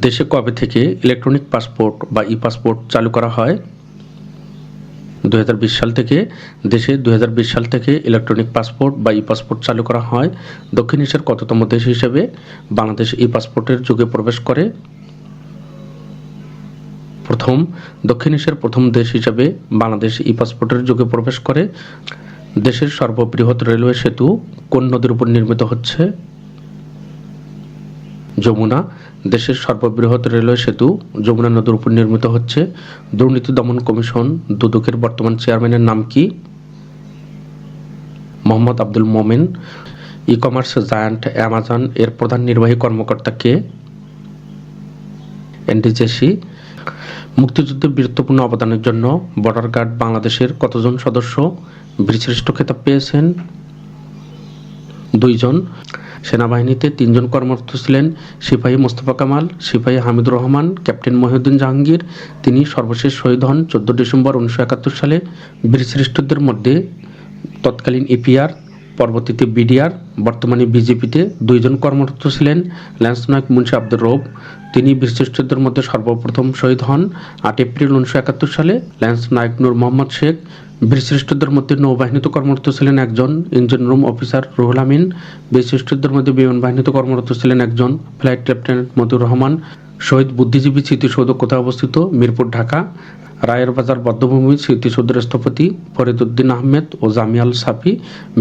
দেশে কবে থেকে ইলেকট্রনিক পাসপোর্ট বা ই পাসপোর্ট চালু করা হয়? দু হাজার বিশ সাল থেকে, দেশে দুই হাজার বিশ সাল থেকে ইলেকট্রনিক পাসপোর্ট বা ই পাসপোর্ট চালু করা হয়। দক্ষিণ এশিয়ার কততম দেশ হিসেবে বাংলাদেশ ই পাসপোর্টের যুগে প্রবেশ করে? প্রথম, দক্ষিণ এশিয়ার প্রথম দেশ হিসেবে বাংলাদেশ ই পাসপোর্টের যুগে প্রবেশ করে। দেশের সর্ববৃহৎ রেলওয়ে সেতু কোন নদীর উপর নির্মিত হচ্ছে? যমুনা, দেশের সর্ববৃহৎ রেলওয়ে সেতু, যমুনা নদীর উপর নির্মিত হচ্ছে দুর্নীতি দমন কমিশন। দুদকের বর্তমান চেয়ারম্যানের নাম কি? Mohammad Abdul Momen. E commerce giant Amazon এর প্রধান নির্বাহী কর্মকর্তা কে? এনডিজেসি মুক্তিযুদ্ধে বীরত্বপূর্ণ অবদানের জন্য বর্ডার গার্ড বাংলাদেশের কতজন সদস্য? বীরশ্রেষ্ঠ খেতাব পেয়েছেন দুইজন। সেনাবাহিনীতে তিনজন কর্মরত ছিলেন, সিপাহী মোস্তফা কামাল, সিপাহী হামিদুর রহমান, ক্যাপ্টেন মহিউদ্দিন জাহাঙ্গীর। তিনি সর্বশেষ শহীদ হন চোদ্দ ডিসেম্বর উনিশশো একাত্তর সালে বীরশ্রেষ্ঠদের মধ্যে তৎকালীন ইপিআর পরবর্তীতে বিডিআর বর্তমানে বিজেপিতে দুইজন কর্মরত ছিলেন, ল্যান্স নায়ক মুন্সি আব্দুর রৌফ তিনি বীরশ্রেষ্ঠদের মধ্যে সর্বপ্রথম শহীদ হন আট এপ্রিল উনিশশো একাত্তর সালে। ল্যান্স নায়ক নূর মোহাম্মদ শেখ বীরশ্রেষ্ঠদের মধ্যে নৌবাহিনীতে কর্মরত ছিলেন একজন। Engine room officer Ruhul Amin বীরশ্রেষ্ঠদের মধ্যে বিমান বাহিনীতে কর্মরত ছিলেন একজন। ফ্লাইট লেফটেন্যান্ট মতিউর রহমান শহীদ বুদ্ধিজীবী স্মৃতিসৌধ কোথায় অবস্থিত মিরপুর, ঢাকা। রায়ের বাজার বদ্ধভূমি স্মৃতিসৌধের স্থপতি ফরিদুদ্দিন আহমেদ ও জামিয়াল সাফি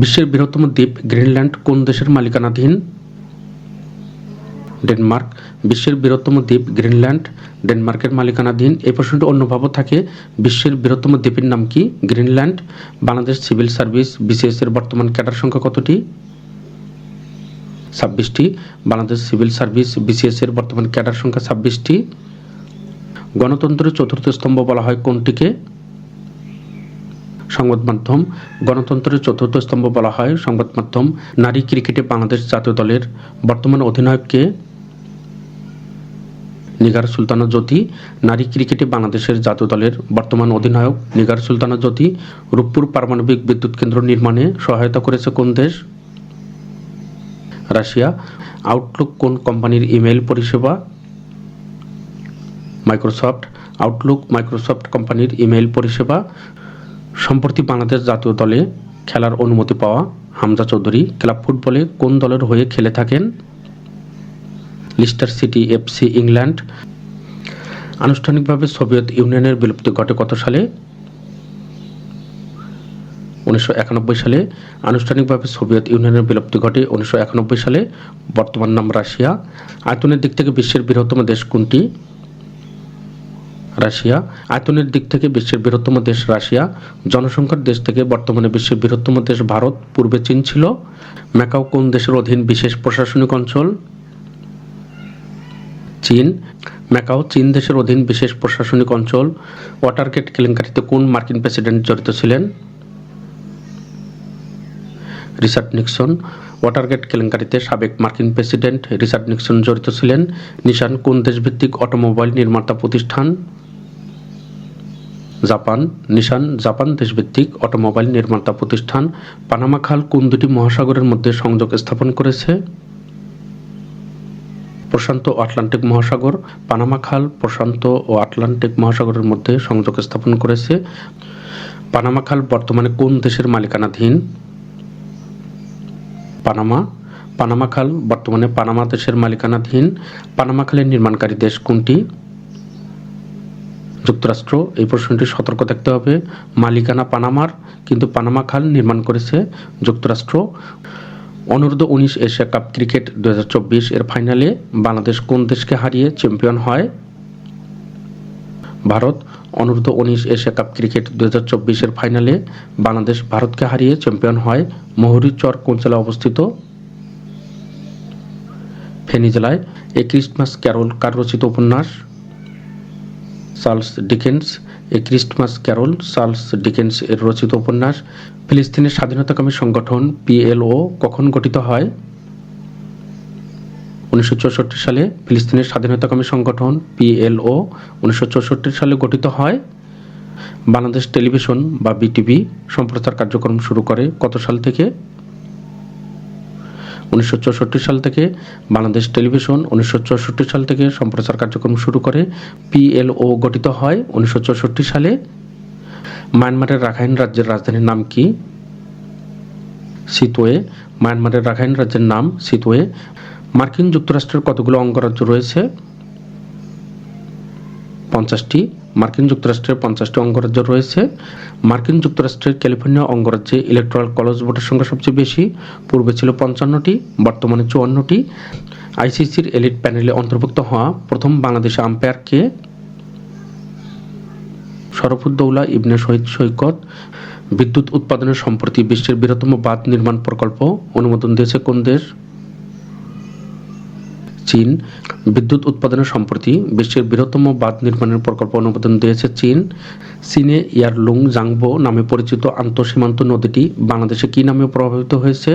বিশ্বের বৃহত্তম দ্বীপ গ্রিনল্যান্ড কোন দেশের মালিকানাধীন? ডেনমার্ক। বিশ্বের বৃহত্তম দ্বীপ গ্রিনল্যান্ড, ডেনমার্কের মালিকানাধীন। এই প্রশ্নটি অন্যভাবে থাকে, বিশ্বের বৃহত্তম দ্বীপের নাম কি? Greenland. Bangladesh civil service BCS এর বর্তমান ক্যাডার সংখ্যা কতটি? ছাব্বিশটি। বাংলাদেশ সিভিল সার্ভিস বিসিএস এর বর্তমান ক্যাডার সংখ্যা ছাব্বিশটি। গণতন্ত্রের চতুর্থ স্তম্ভ বলা হয় কোনটিকে? সংবাদ মাধ্যম। গণতন্ত্রের চতুর্থ স্তম্ভ বলা হয় সংবাদ মাধ্যম। নারী ক্রিকেটে বাংলাদেশ জাতীয় দলের বর্তমান অধিনায়ককে নিগার সুলতানা জ্যোতি, নারী ক্রিকেটে বাংলাদেশের জাতীয় দলের বর্তমান অধিনায়ক। নিগার সুলতানা জ্যোতি, রূপপুর পারমাণবিক বিদ্যুৎ কেন্দ্র নির্মাণে সহায়তা করেছে কোন দেশ? রাশিয়া। আউটলুক কোন কোম্পানির ইমেল পরিষেবা? মাইক্রোসফট। আউটলুক মাইক্রোসফট কোম্পানির ইমেইল পরিষেবা। সম্প্রতি বাংলাদেশ জাতীয় দলে খেলার অনুমতি পাওয়া হামজা চৌধুরী ক্লাব ফুটবলে কোন দলের হয়ে খেলে থাকেন? Leicester City FC England. আনুষ্ঠানিকভাবে সোভিয়েত ইউনিয়নের বিলুপ্তি ঘটে কত সালে? উনিশশো একানব্বই সালে। আনুষ্ঠানিকভাবে সোভিয়েত ইউনিয়নের বিলুপ্তি ঘটে উনিশশো একানব্বই সালে। বর্তমান নাম রাশিয়া। আয়তনের দিক থেকে বিশ্বের বৃহত্তম দেশ কোনটি? রাশিয়া। আয়তনের দিক থেকে বিশ্বের বৃহত্তম দেশ রাশিয়া। জনসংখ্যার দেশ থেকে বর্তমানে বিশ্বের বৃহত্তম দেশ ভারত। পূর্বে চীন ছিল। ম্যাকাও কোন দেশের অধীন বিশেষ প্রশাসনিক অঞ্চল? চীন, ম্যাকাও চীন দেশের অধীন বিশেষ প্রশাসনিক অঞ্চল। ওয়াটারগেট কেলেঙ্কারিতে কোন মার্কিন প্রেসিডেন্ট জড়িত ছিলেন? Richard Nixon. ওয়াটারগেট কেলেঙ্কারিতে সাবেক মার্কিন প্রেসিডেন্ট রিচার্ড নিক্সন জড়িত ছিলেন। নিশান কোন দেশভিত্তিক অটোমোবাইল নির্মাতা প্রতিষ্ঠান? জাপান। নিশান জাপান দেশভিত্তিক অটোমোবাইল নির্মাতা প্রতিষ্ঠান। পানামা খাল কোন দুটি মহাসাগরের মধ্যে সংযোগ স্থাপন করেছে? প্রশান্ত ও আটলান্টিক মহাসাগর, পানামা খাল, প্রশান্ত ও আটলান্টিক মহাসাগরের মধ্যে সংযোগ স্থাপন করেছে। পানামা খাল বর্তমানে কোন দেশের মালিকানাধীন? পানামা। পানামা খাল বর্তমানে পানামা দেশের মালিকানাধীন। পানামা খালের নির্মাণকারী দেশ কোনটি? যুক্তরাষ্ট্র। এই প্রশ্নটি সতর্ক থাকতে হবে। মালিকানা পানামার, কিন্তু পানামা খাল নির্মাণ করেছে যুক্তরাষ্ট্র। অনূর্ধ্ব উনিশ এশিয়া কাপ ক্রিকেট দু হাজার চব্বিশ এর ফাইনালে বাংলাদেশ কোন দেশকে হারিয়ে চ্যাম্পিয়ন হয়? ভারত, অনূর্ধ্ব উনিশ এশিয়া কাপ ক্রিকেট দু এর ফাইনালে বাংলাদেশ ভারতকে হারিয়ে চ্যাম্পিয়ন হয় মহুরীচর কোন জেলায় অবস্থিত? ফেনী জেলায় এ ক্রিসমাস ক্যারল কার রচিত উপন্যাস? Charles Dickens A Christmas Carol, Charles Dickens এর রচিত উপন্যাস, ফিলিস্তিনের স্বাধীনতাকামী সংগঠন পিএলও কখন গঠিত হয়? উনিশশো চৌষট্টি সালে ফিলিস্তিনের স্বাধীনতাকামী সংগঠন পিএলও উনিশশো চৌষট্টি সালে গঠিত হয়। বাংলাদেশ টেলিভিশন বা বিটিভি সম্প্রচার কার্যক্রম শুরু করে কত সাল থেকে? উনিশশো চৌষট্টি সাল থেকে বাংলাদেশ টেলিভিশন উনিশশো চৌষট্টি সাল থেকে সম্প্রচার কার্যক্রম শুরু করে পিএলও গঠিত হয় উনিশশো চৌষট্টি সালে। মায়ানমারের রাখাইন রাজ্যের রাজধানীর নাম কি? সিতোয়ে। মায়ানমারের রাখাইন রাজ্যের নাম সিতোয়ে। মার্কিন যুক্তরাষ্ট্রের কতগুলো অঙ্গরাজ্য রয়েছে? পঞ্চাশটি। মার্কিন যুক্তরাষ্ট্রের পঞ্চাশটি অঙ্গরাজ্য রয়েছে। মার্কিন যুক্তরাষ্ট্রের ক্যালিফোর্নিয়া অঙ্গরাজ্যে ইলেকট্রাল কলেজ ভোটের সংখ্যা সবচেয়ে বেশি। পূর্বে ছিল পঞ্চান্নটি, বর্তমানে চুয়ান্নটি। আইসিসির এলিট প্যানেলে অন্তর্ভুক্ত হওয়া প্রথম বাংলাদেশি আম্পায়ারকে শরফুদ্দৌলা, ইবনে শহীদ সৈকত, বিদ্যুৎ উৎপাদনের সম্প্রতি বিশ্বের বৃহত্তম বাঁধ নির্মাণ প্রকল্প অনুমোদন দিয়েছে কোন দেশ চীন, বিদ্যুৎ উৎপাদনের সম্প্রতি বিশ্বের বৃহত্তম বাঁধ নির্মাণের প্রকল্প অনুমোদন দিয়েছে চীন। চীনে ইয়ারলুং জাংবো নামে পরিচিত আন্তঃসীমান্ত নদীটি বাংলাদেশে কী নামে প্রভাবিত হয়েছে?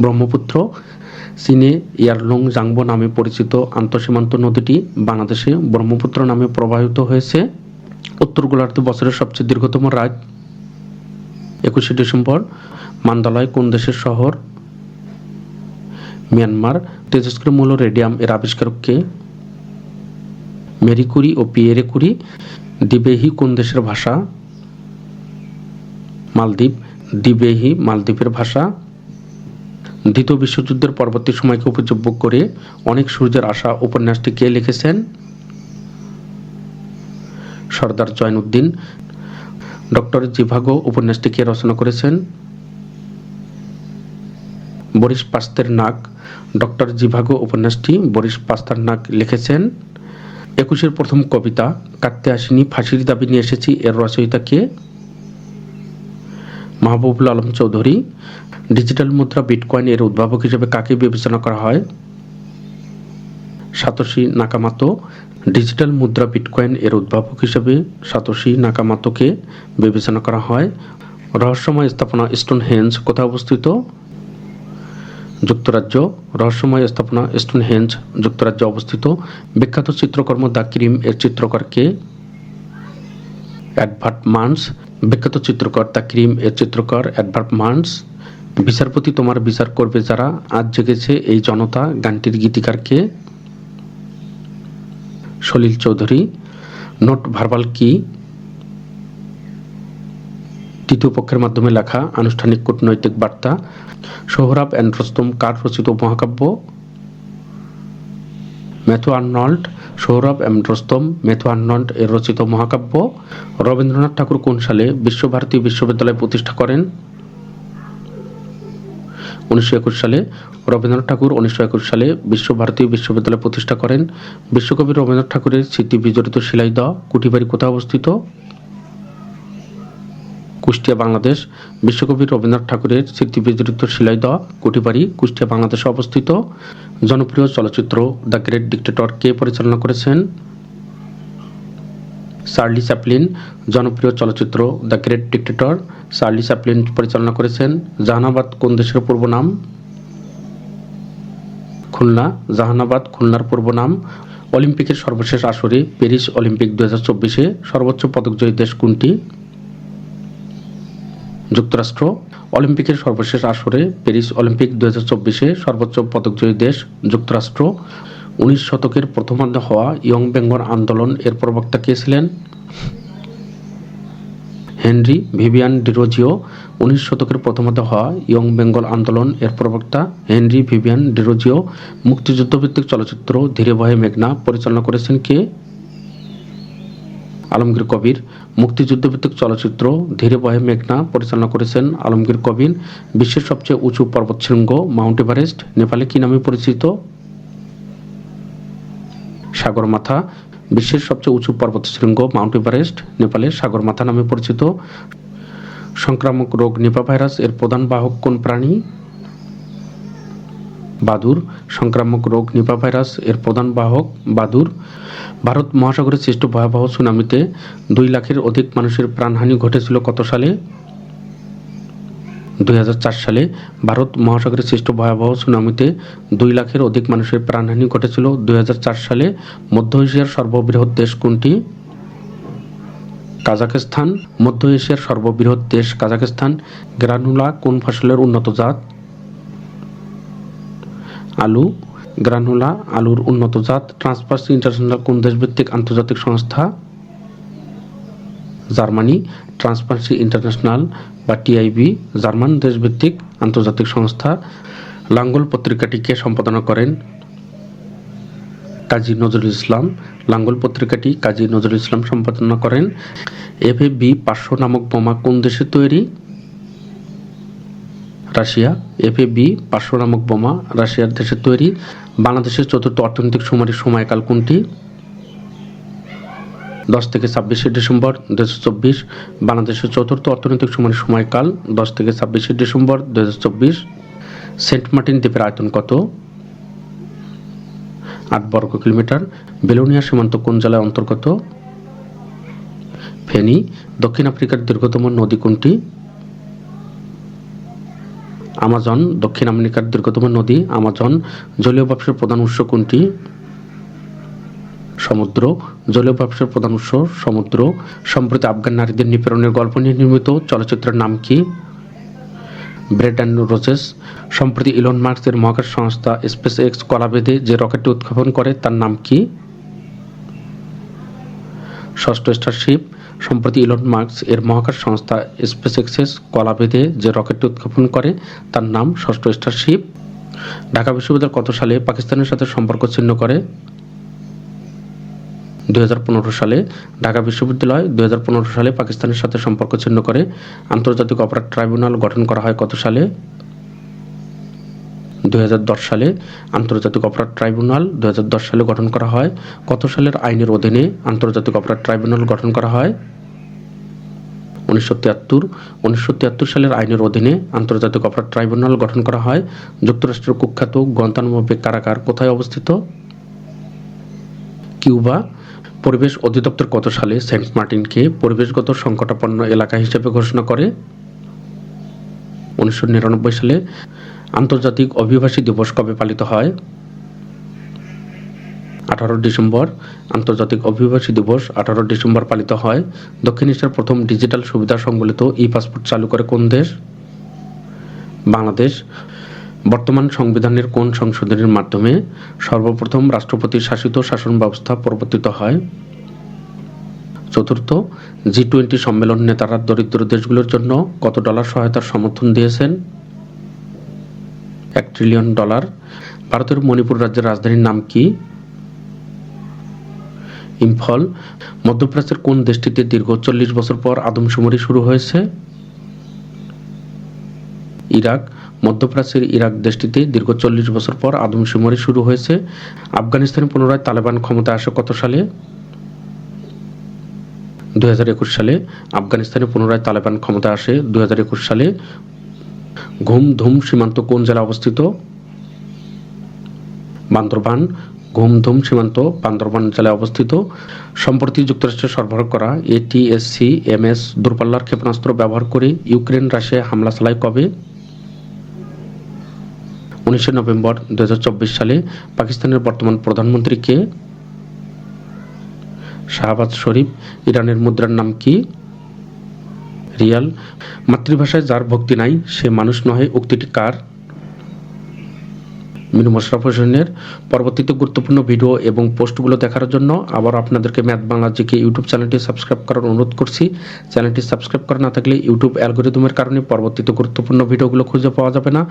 ব্রহ্মপুত্র। চীনে ইয়ারলুং জাংবো নামে পরিচিত আন্তঃসীমান্ত নদীটি বাংলাদেশে ব্রহ্মপুত্র নামে প্রবাহিত হয়েছে। উত্তর গোলার্ধ বছরের সবচেয়ে দীর্ঘতম রাত একুশে ডিসেম্বর, মান্দালয় কোন দেশের শহর? মিয়ানমার তেজস্ক্রিয় মূল রেডিয়াম এর আবিষ্কারক কে মেরি কুরি ও পিয়েরে কুরি দিবেহি কোন দেশের ভাষা? মালদ্বীপ দিবেহি মালদ্বীপের ভাষা। দ্বিতীয় বিশ্বযুদ্ধের পরবর্তী সময়কে উপযোগ্য করে অনেক সূর্যের আশা উপন্যাসটি কে লিখেছেন? সর্দার জয়নুদ্দিন। ডক্টর জিভাগো উপন্যাসটি কে রচনা করেছেন? বরিস পাস্তের নাক। ডক্টর জিভাগো উপন্যাসটি বরিশ পাস্তার নাক লিখেছেন। একুশের প্রথম কবিতা কাটতে আসিনি, ফাঁসির দাবি নিয়ে এসেছি, এর রচয়িতা কে? মাহবুবুল আলম চৌধুরী। ডিজিটাল মুদ্রা বিটকয়েন এর উদ্ভাবক হিসেবে কাকে বিবেচনা করা হয়? Satoshi Nakamoto. ডিজিটাল মুদ্রা বিটকয়েন এর উদ্ভাবক হিসেবে সাতোশি নাকামাতোকে বিবেচনা করা হয়। রহস্যময় স্থাপনা স্টোন হেঞ্জ কোথায় অবস্থিত? যুক্তরাজ্য রহস্যময় স্থাপনা স্টোন হেঞ্জ যুক্তরাজ্যে অবস্থিত। বিখ্যাত চিত্রকর্ম দ্য ক্রিম এর চিত্রকর কে? অ্যাডভার্ট মান্স। বিখ্যাত চিত্রকর দ্য ক্রিম এর চিত্রকর অ্যাডভার্ট মান্স। বিচারপতি তোমার বিচার করবে যারা আজ জেগেছে এই জনতা। গানটির গীতিকার কে? সলিল চৌধুরী। নোট ভার্বাল কি? তৃতীয় পক্ষের মাধ্যমে লেখা আনুষ্ঠানিক কূটনৈতিক বার্তা, সোহরাব অ্যান্ড রস্তম কার রচিত মহাকাব্য, Matthew Arnold Sohrab M Rustum Matthew Arnold এর রচিত মহাকাব্য, রবীন্দ্রনাথ ঠাকুর কোন সালে বিশ্বভারতী বিশ্ববিদ্যালয় প্রতিষ্ঠা করেন? উনিশশো একুশ সালে রবীন্দ্রনাথ ঠাকুর উনিশশো একুশ সালে বিশ্বভারতী বিশ্ববিদ্যালয় প্রতিষ্ঠা করেন। বিশ্বকবি রবীন্দ্রনাথ ঠাকুরের স্মৃতি বিজড়িত শিলাইদহ কুটিবাড়ি কোথায় অবস্থিত? কুষ্টিয়া বাংলাদেশ বিশ্বকবি রবীন্দ্রনাথ ঠাকুরের স্মৃতি বিজড়িত শিলাইদহ কুঠিবাড়ি কুষ্টিয়া বাংলাদেশে অবস্থিত। জনপ্রিয় চলচ্চিত্র দ্য গ্রেট ডিক্টেটর কে পরিচালনা করেছেন? Charlie Chaplin. জনপ্রিয় চলচ্চিত্র the Great Dictator Charlie Chaplin পরিচালনা করেছেন। জাহানাবাদ, কোন দেশের পূর্ব নাম? খুলনা। জাহানাবাদ, খুলনার পূর্ব নাম। অলিম্পিকের সর্বশেষ আসরে প্যারিস অলিম্পিক দু হাজার চব্বিশে সর্বোচ্চ পদকজয়ী দেশ কোনটি? যুক্তরাষ্ট্র, অলিম্পিকের সর্বশেষ আসরে প্যারিস অলিম্পিক দু হাজার চব্বিশে সর্বোচ্চ পদকজয়ী দেশ যুক্তরাষ্ট্র। উনিশ শতকের প্রথমার্ধে হওয়া ইয়ং বেঙ্গল আন্দোলন এর প্রবক্তা কে ছিলেন? Henry Vivian Derozio. উনিশ শতকের প্রথমার্ধে হওয়া ইয়ং বেঙ্গল আন্দোলন এর প্রবক্তা হেনরি ভিভিয়ান ডিরোজিও। মুক্তিযুদ্ধভিত্তিক চলচ্চিত্র ধীরে বহে মেঘনা পরিচালনা করেছেন কে? আলমগীর কবির। মুক্তিযুদ্ধভিত্তিক চলচ্চিত্র ধীরে বহে মেঘনা পরিচালনা করেছেন আলমগীর কবির। বিশ্বের সবচেয়ে উঁচু পর্বতশৃঙ্গ মাউন্ট এভারেস্ট, নেপালে কি নামে পরিচিত? সাগরমাথা। বিশ্বের সবচেয়ে উঁচু পর্বতশৃঙ্গ মাউন্ট এভারেস্ট নেপালের সাগরমাথা নামে পরিচিত। সংক্রামক রোগ নিপা ভাইরাস এর প্রধান বাহক কোন প্রাণী? বাদুর, সংক্রামক রোগ, নিপা ভাইরাস, এর প্রধান বাহক বাদুর। ভারত মহাসাগরে সৃষ্ট ভয়াবহ সুনামিতে দুই লাখের অধিক মানুষের প্রাণহানি ঘটেছিল কত সালে? দুই হাজার চার সালে ভারত মহাসাগরে সৃষ্ট ভয়াবহ সুনামিতে দুই লাখের অধিক মানুষের প্রাণহানি ঘটেছিল। দুই হাজার চার সালে মধ্য এশিয়ার সর্ববৃহৎ দেশ কোনটি? কাজাখস্তান। মধ্য এশিয়ার সর্ববৃহৎ দেশ কাজাখস্তান। গ্রানুলা কোন ফসলের উন্নত জাত? আলু, গ্রানুলা, আলুর উন্নত জাত, ট্রান্সপার্সি ইন্টারন্যাশনাল কোন দেশভিত্তিক আন্তর্জাতিক সংস্থা? জার্মানি ট্রান্সপারেন্সি ইন্টারন্যাশনাল বা টিআইবি জার্মান দেশভিত্তিক আন্তর্জাতিক সংস্থা। লাঙ্গল পত্রিকাটিকে সম্পাদনা করেন কাজী নজরুল ইসলাম। লাঙ্গল পত্রিকাটি কাজী নজরুল ইসলাম সম্পাদনা করেন। এফ বি পাঁচশো নামক বোমা কোন দেশে তৈরি? রাশিয়া এফ বি পাঁচশো নামক বোমা রাশিয়ার দেশে তৈরি। বাংলাদেশের চতুর্থ অর্থনৈতিক সময়ের সময়কাল কোনটি? দশ থেকে ছাব্বিশে ডিসেম্বর দু চব্বিশ। বাংলাদেশের চতুর্থ অর্থনৈতিক সময়ের সময়কাল দশ থেকে ছাব্বিশে ডিসেম্বর দু হাজার চব্বিশ। সেন্ট মার্টিন দ্বীপের আয়তন কত? আট বর্গ কিলোমিটার। বেলোনিয়া সীমান্ত কোন জেলায় অন্তর্গত? ফেনী। দক্ষিণ আফ্রিকার দীর্ঘতম নদী কোনটি? আমাজন, দক্ষিণ আমেরিকার দীর্ঘতম নদী আমাজন, জলীয় ব্যবসার প্রধান উৎস কোনটি? সমুদ্র, জলীয় ব্যবসার প্রধান উৎস সমুদ্র। সম্প্রতি আফগান নারীদের নিপীড়নের গল্প নিয়ে নির্মিত চলচ্চিত্রের নাম কি? Bread and Roses. সম্প্রতি ইলন মার্কসের মহাকাশ সংস্থা স্পেস এক্স কলাবেদে যে রকেটটি উৎক্ষেপণ করে, তার নাম কি? ষষ্ঠ স্টারশিপ। সম্প্রতি ইলন মার্কস এর মহাকাশ সংস্থা স্পেস এক্সেস কলাবেদে যে রকেটটি উৎক্ষেপণ করে, তার নাম ষষ্ঠ স্টারশিপ ঢাকা বিশ্ববিদ্যালয় কত সালে পাকিস্তানের সাথে সম্পর্ক ছিন্ন করে? দুই হাজার পনেরো সালে ঢাকা বিশ্ববিদ্যালয়, দুই হাজার পনেরো সালে পাকিস্তানের সাথে সম্পর্ক ছিন্ন করে। আন্তর্জাতিক অপরাধ ট্রাইব্যুনাল গঠন করা হয় কত সালে? দুই হাজার দশ সালে আন্তর্জাতিক অপরাধ ট্রাইব্যুনাল দুই হাজার দশ সালে গঠন করা হয়। কত সালের আইনের অধীনে আন্তর্জাতিক অপরাধ ট্রাইব্যুনাল গঠন করা হয়? উনিশশো তিয়াত্তর। উনিশশো তিয়াত্তর সালের আইনের অধীনে আন্তর্জাতিক অপরাধ ট্রাইব্যুনাল গঠন করা হয়। যুক্তরাষ্ট্রের কুখ্যাত গন্তানামো বে কারাগার কোথায় অবস্থিত? কিউবা। পরিবেশ অধিদপ্তর কত সালে সেন্ট মার্টিনকে পরিবেশগত সংকটাপন্ন এলাকা হিসেবে ঘোষণা করে? উনিশশো নিরানব্বই সালে আন্তর্জাতিক অভিবাসী দিবস কবে পালিত হয়? আঠারো ডিসেম্বর, আন্তর্জাতিক অভিবাসী দিবস আঠারো ডিসেম্বর পালিত হয়। দক্ষিণ এশিয়ার প্রথম ডিজিটাল সুবিধা সংবলিত ই পাসপোর্ট চালু করে কোন দেশ? বাংলাদেশ। বর্তমান সংবিধানের কোন সংশোধনের মাধ্যমে সর্বপ্রথম রাষ্ট্রপতি শাসিত শাসন ব্যবস্থা প্রবর্তিত হয়? চতুর্থ, জি টোয়েন্টি সম্মেলন নেতারা দরিদ্র দেশগুলোর জন্য কত ডলার সহায়তার সমর্থন দিয়েছেন? এক ট্রিলিয়ন ডলার ভারতের মণিপুর রাজ্যের রাজধানীর নাম কি? ইম্ফল। মধ্যপ্রাচ্যের কোন দেশটিতে দীর্ঘ চল্লিশ বছর পর আদমশুমারি শুরু হয়েছে? ইরাক। মধ্যপ্রাচ্যের ইরাক দেশটিতে দীর্ঘ চল্লিশ বছর পর আদমশুমারি শুরু হয়েছে। আফগানিস্তানে পুনরায় তালেবান ক্ষমতা আসে কত সালে? দুই হাজার একুশ সালে আফগানিস্তানে পুনরায় তালেবান ক্ষমতা আসে দুই হাজার একুশ সালে। ঘুম ধুম সীমান্ত কোন জেলা অবস্থিত? বান্দরবান। ঘুম ধুম সীমান্ত বান্দরবান জেলায় অবস্থিত। সম্প্রতি যুক্তরাষ্ট্রে সরবরাহ করা এটিএসসি এম এস দূরপাল্লার ক্ষেপণাস্ত্র ব্যবহার করে ইউক্রেন, রাশিয়ায় হামলা চালায় কবে? উনিশে নভেম্বর দু হাজার চব্বিশ সালে পাকিস্তানের বর্তমান প্রধানমন্ত্রী কে? শাহবাজ শরীফ। ইরানের মুদ্রার নাম কি? রিয়াল। মাতৃভাষায় যার ভক্তি নাই, সে মানুষ নহে, উক্তিটি কার? মিনু মোশরাফ হোসেনের পরবর্তীতে গুরুত্বপূর্ণ ভিডিও এবং পোস্টগুলো দেখার জন্য আবার আপনাদেরকে ম্যাথ বাংলা জিকে ইউটিউব চ্যানেলটি সাবস্ক্রাইব করার অনুরোধ করছি। চ্যানেলটি সাবস্ক্রাইব করা না থাকলে ইউটিউব অ্যালগোরিদমের কারণে পরবর্তীতে গুরুত্বপূর্ণ ভিডিওগুলো খুঁজে পাওয়া যাবে না।